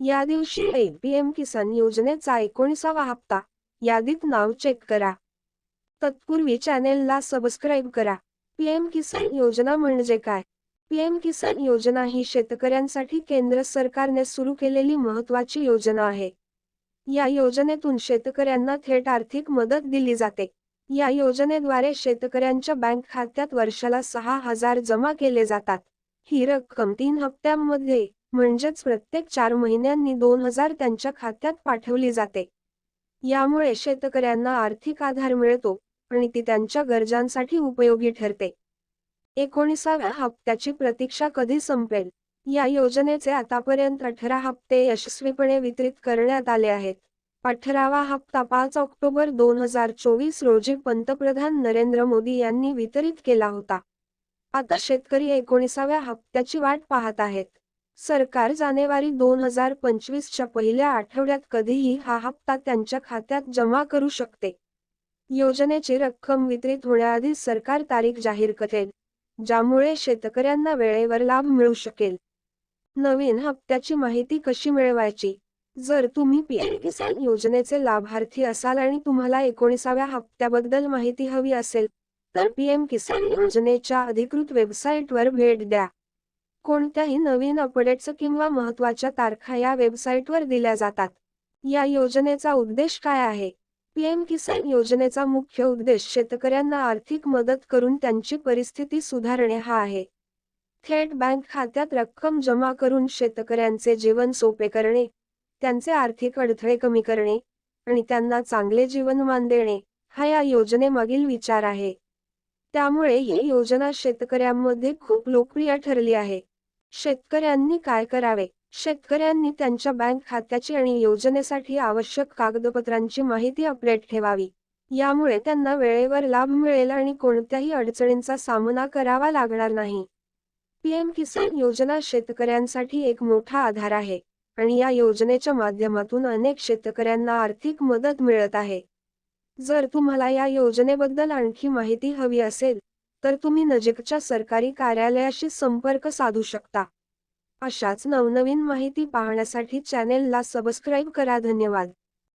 या दिवशी पीएम किसान योजनेचा एकोणीसावा हप्ता. यादीत नाव चेक करा. तत्पूर्वी चॅनेलला सबस्क्राईब करा. पीएम किसान योजना म्हणजे काय? पीएम किसान योजना ही शेतकऱ्यांसाठी केंद्र सरकारने सुरू केलेली महत्वाची योजना आहे. या योजनेतून शेतकऱ्यांना थेट आर्थिक मदत दिली जाते. या योजनेद्वारे शेतकऱ्यांच्या बँक खात्यात वर्षाला सहा हजार जमा केले जातात. ही रक्कम तीन हप्त्यांमध्ये म्हणजेच प्रत्येक चार महिन्यांनी दोन हजार त्यांच्या खात्यात पाठवली जाते. यामुळे शेतकऱ्यांना आर्थिक आधार मिळतो आणि ती त्यांच्या गरजांसाठी उपयोगी ठरते. एकोणीसाव्या हप्त्याची प्रतीक्षा कधी संपेल? या योजनेचे आतापर्यंत अठरा हप्ते यशस्वीपणे वितरित करण्यात आले आहेत. अठरावा हप्ता पाच ऑक्टोबर दोन हजार चोवीस रोजी पंतप्रधान नरेंद्र मोदी यांनी वितरित केला होता. आता शेतकरी एकोणीसाव्या हप्त्याची वाट पाहत आहेत. सरकार जानेवारी दोन हजार पंचवीसच्या पहिल्या आठवड्यात कधीही हा हप्ता त्यांच्या खात्यात जमा करू शकते. योजनेची रक्कम वितरित होण्याआधी सरकार तारीख जाहीर करेल ज्यामुळे शेतकऱ्यांना वेळेवर लाभ मिळू शकेल. नवीन हप्त्याची माहिती कशी मिळवायची? जर तुम्ही पीएम किसान योजनेचे लाभार्थी असाल आणि तुम्हाला एकोणीसाव्या हप्त्याबद्दल माहिती हवी असेल तर पीएम किसान योजनेच्या अधिकृत वेबसाईटवर भेट द्या. कोणत्याही नवीन अपडेट्स किंवा महत्त्वाच्या तारखा या वेबसाईटवर दिल्या जातात. या योजनेचा उद्देश काय आहे? पीएम किसान योजनेचा मुख्य उद्देश शेतकऱ्यांना आर्थिक मदत करून त्यांची परिस्थिती सुधारणे हा आहे. थेट बँक खात्यात रक्कम जमा करून शेतकऱ्यांचे जीवन सोपे करणे त्यांचे आर्थिक अडथळे कमी करणे आणि त्यांना चांगले जीवनमान देणे हा या योजनेमागील विचार आहे. त्यामुळे ही योजना शेतकऱ्यांमध्ये खूप लोकप्रिय ठरली आहे. शेतकऱ्यांनी काय करावे? शेतकऱ्यांनी त्यांच्या बँक खात्याची आणि योजनेसाठी आवश्यक कागदपत्रांची माहिती अपडेट ठेवावी. यामुळे त्यांना वेळेवर लाभ मिळेल आणि कोणत्याही अडचणींचा सामना करावा लागणार नाही. पीएम किसान योजना शेतकऱ्यांसाठी एक मोठा आधार आहे आणि या योजनेच्या माध्यमातून अनेक शेतकऱ्यांना आर्थिक मदत मिळत आहे. जर तुम्हाला या योजनेबद्दल आणखी माहिती हवी असेल तर तुम्ही नजीकच्या सरकारी कार्यालयाशी संपर्क साधू शकता. अशाच नवनवीन माहिती पाहण्यासाठी चॅनेलला सबस्क्राईब करा. धन्यवाद.